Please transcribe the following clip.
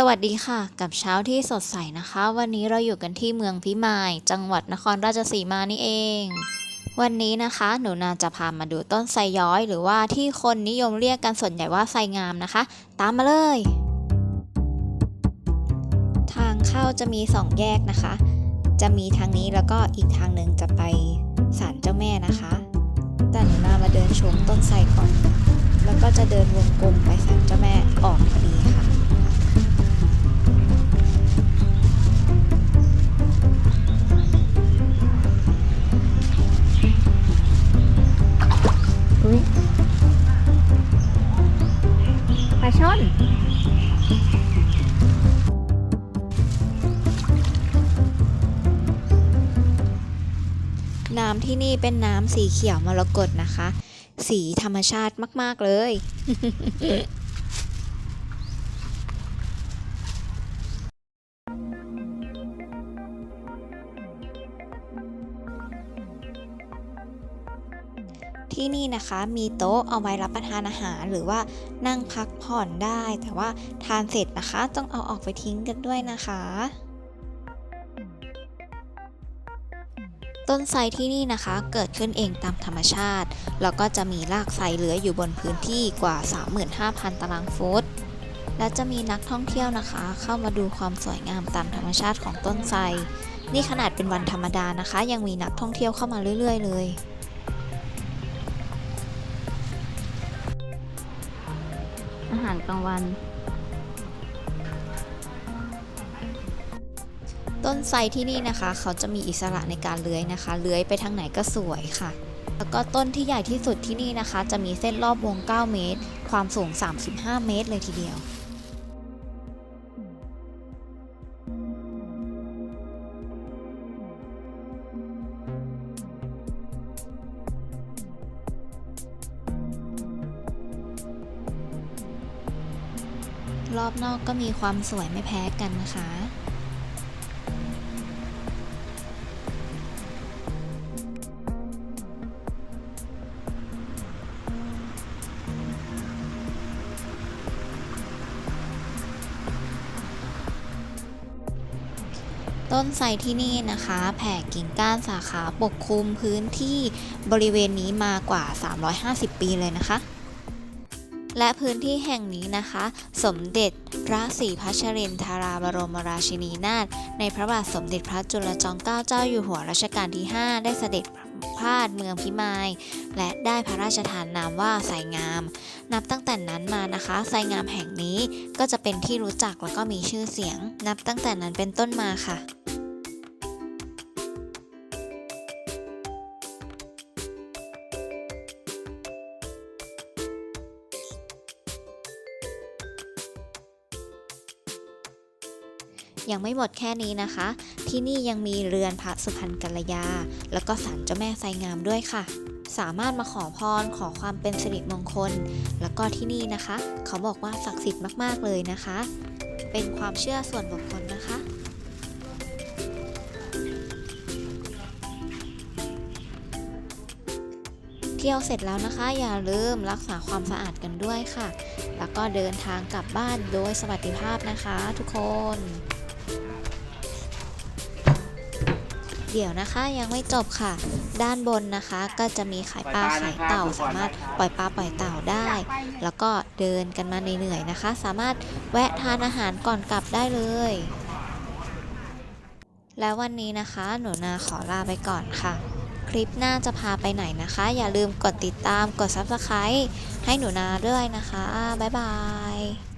สวัสดีค่ะ กับเช้าที่สดใสนะคะ วันนี้เราอยู่กันที่เมืองพิมาย จังหวัดนครราชสีมานี่เอง วันนี้นะคะ หนูนาจะพามาดูต้นไทรย้อย หรือว่าที่คนนิยมเรียกกันส่วนใหญ่ว่าไทรงามนะคะ ตามมาเลย ทางเข้าจะมีสองแยกนะคะ จะมีทางนี้แล้วก็อีกทางหนึ่งจะไปศาลเจ้าแม่นะคะ แต่หนูนามาเดินชมต้นไทรก่อน แล้วก็จะเดินวงกลมไปศาลเจ้าแม่ออกพอดี ลาช่อนน้ำที่นี่เป็นน้ำสีเขียวมรกตนะคะ สีธรรมชาติมาก ๆ เลย ที่นี่นะคะมีโต๊ะเอาไว้รับประทานอาหารหรือว่านั่งพักผ่อนได้ แต่ว่าทานเสร็จนะคะต้องเอาออกไปทิ้งกันด้วยนะคะ ต้นไทรที่นี่นะคะเกิดขึ้นเองตามธรรมชาติ แล้วก็จะมีรากไทรเหลืออยู่บนพื้นที่กว่า 35,000 ตารางฟุตและจะมีนักท่องเที่ยวนะคะ เข้ามาดูความสวยงามตามธรรมชาติของต้นไทรนี่ขนาดเป็นวันธรรมดานะคะ ยังมีนักท่องเที่ยวเข้ามาเรื่อย ๆ เลย อาหารกลางวัน ต้นไทรที่นี่นะคะ เขาจะมีอิสระในการเลื้อยนะคะเลื้อยไปทางไหนก็สวยค่ะ แล้วก็ต้นที่ใหญ่ที่สุดที่นี่นะคะ จะมีเส้นรอบวง 9 เมตร ความสูง 35 เมตรเลยทีเดียว รอบนอกก็มีความสวยไม่แพ้กันนะคะ ต้นไทรที่นี่นะคะ แผ่กิ่งก้านสาขาปกคลุมพื้นที่บริเวณนี้มากว่า 350 ปีเลยนะคะ และพื้นที่แห่งนี้นะคะ สมเด็จพระศรีพัชรินทราบรมราชินีนาถในพระบาทสมเด็จพระจุลจอมเกล้าเจ้าอยู่หัวรัชกาลที่ 5 ได้เสด็จพาดเมืองพิมายและได้พระราชทานนามว่าไสงาม นับตั้งแต่นั้นมานะคะไสงามแห่งนี้ก็จะเป็นที่รู้จักแล้วก็มีชื่อเสียง นับตั้งแต่นั้นเป็นต้นมาค่ะ ยังไม่หมดแค่นี้นะคะ ที่นี่ยังมีเรือนพระสุพรรณกัลยา แล้วก็ศาลเจ้าแม่ไซงามด้วยค่ะ สามารถมาขอพรขอความเป็นสิริมงคล แล้วก็ที่นี่นะคะ เขาบอกว่าศักดิ์สิทธิ์มากๆเลยนะคะ เป็นความเชื่อส่วนบุคคลนะคะเที่ยวเสร็จแล้วนะคะ อย่าลืมรักษาความสะอาดกันด้วยค่ะ แล้วก็เดินทางกลับบ้านโดยสวัสดิภาพนะคะทุกคน เดี๋ยวนะคะยังไม่จบค่ะ ด้านบนนะคะก็จะมีขายปลาขายเต่า สามารถปล่อยปลาปล่อยเต่าได้ แล้วก็เดินกันมาเหนื่อยๆนะคะ สามารถแวะทานอาหารก่อนกลับได้เลย แล้ววันนี้นะคะหนูนาขอลาไปก่อนค่ะ คลิปหน้าจะพาไปไหนนะคะ อย่าลืมกดติดตามกด Subscribe ให้หนูนาด้วยนะคะ บ๊ายบาย